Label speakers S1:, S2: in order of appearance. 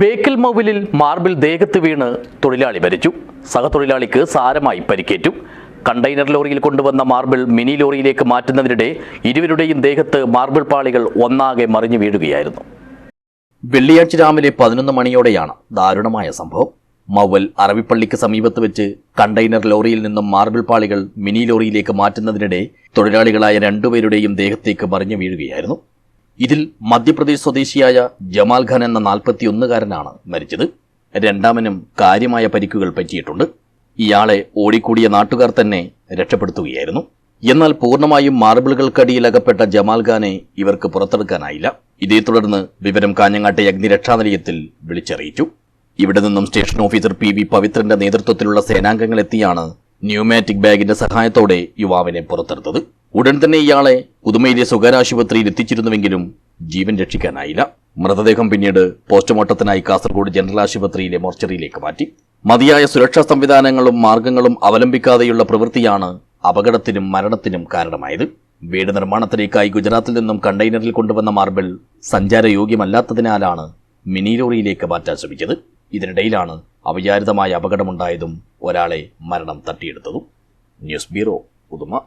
S1: Bekal മൗവിലിൽ marble ദേഹത്ത് വീണ് തൊഴിലാളി മരിച്ചു. സഹതൊഴിലാളിക്ക് സാരമായി പരിക്കേറ്റു. കണ്ടെയ്നർ ലോറിയിൽ കൊണ്ടുവന്ന മാർബിൾ മിനി ലോറിയിലേക്ക് മാറ്റുന്നതിനിടെ ഇരുവരുടെയും ദേഹത്ത് മാർബിൾ പാളികൾ ഒന്നാകെ മറിഞ്ഞു വീഴുകയായിരുന്നു. വെള്ളിയാഴ്ച രാവിലെ പതിനൊന്ന് മണിയോടെയാണ് ദാരുണമായ സംഭവം. മൗവൽ അറവിപ്പള്ളിക്ക് സമീപത്ത് വെച്ച് കണ്ടെയ്നർ ലോറിയിൽ നിന്നും മാർബിൾ പാളികൾ മിനി ലോറിയിലേക്ക് മാറ്റുന്നതിനിടെ തൊഴിലാളികളായ രണ്ടുപേരുടെയും ദേഹത്തേക്ക് മറിഞ്ഞു വീഴുകയായിരുന്നു. ഇതിൽ മധ്യപ്രദേശ് സ്വദേശിയായ ജമാൽ ഖാൻ എന്ന നാൽപ്പത്തിയൊന്നുകാരനാണ് മരിച്ചത്. രണ്ടാമനും കാര്യമായ പരിക്കുകൾ പറ്റിയിട്ടുണ്ട്. ഇയാളെ ഓടിക്കൂടിയ നാട്ടുകാർ തന്നെ രക്ഷപ്പെടുത്തുകയായിരുന്നു. എന്നാൽ പൂർണമായും മാർബിളുകൾക്കടിയിൽ അകപ്പെട്ട ജമാൽ ഖാനെ ഇവർക്ക് പുറത്തെടുക്കാനായില്ല. ഇതേ തുടർന്ന് വിവരം കാഞ്ഞങ്ങാട്ടെ അഗ്നിരക്ഷാ നിലയത്തിൽ വിളിച്ചറിയിച്ചു. ഇവിടെ നിന്നും സ്റ്റേഷൻ ഓഫീസർ പി വി പവിത്രന്റെ നേതൃത്വത്തിലുള്ള സേനാംഗങ്ങൾ എത്തിയാണ് ന്യൂമാറ്റിക് ബാഗിന്റെ സഹായത്തോടെ യുവാവിനെ പുറത്തെടുത്തത്. ഉടൻ തന്നെ ഇയാളെ പുതുമയിലെ സ്വകാര്യ ആശുപത്രിയിൽ എത്തിച്ചിരുന്നുവെങ്കിലും ജീവൻ രക്ഷിക്കാനായില്ല. മൃതദേഹം പിന്നീട് പോസ്റ്റ്മോർട്ടത്തിനായി കാസർഗോഡ് ജനറൽ ആശുപത്രിയിലെ മോർച്ചറിയിലേക്ക് മാറ്റി. മതിയായ സുരക്ഷാ സംവിധാനങ്ങളും മാർഗങ്ങളും അവലംബിക്കാതെയുള്ള പ്രവൃത്തിയാണ് അപകടത്തിനും മരണത്തിനും കാരണമായത്. വീട് നിർമ്മാണത്തിലേക്കായി ഗുജറാത്തിൽ നിന്നും കണ്ടെയ്നറിൽ കൊണ്ടുവന്ന മാർബിൾ സഞ്ചാരയോഗ്യമല്ലാത്തതിനാലാണ് മിനി ലോറിയിലേക്ക് മാറ്റാൻ ശ്രമിച്ചത്. ഇതിനിടയിലാണ് അവിചാരിതമായ അപകടമുണ്ടായതും ഒരാളെ മരണം തട്ടിയെടുത്തതും. ന്യൂസ് ബ്യൂറോ പുതുമ.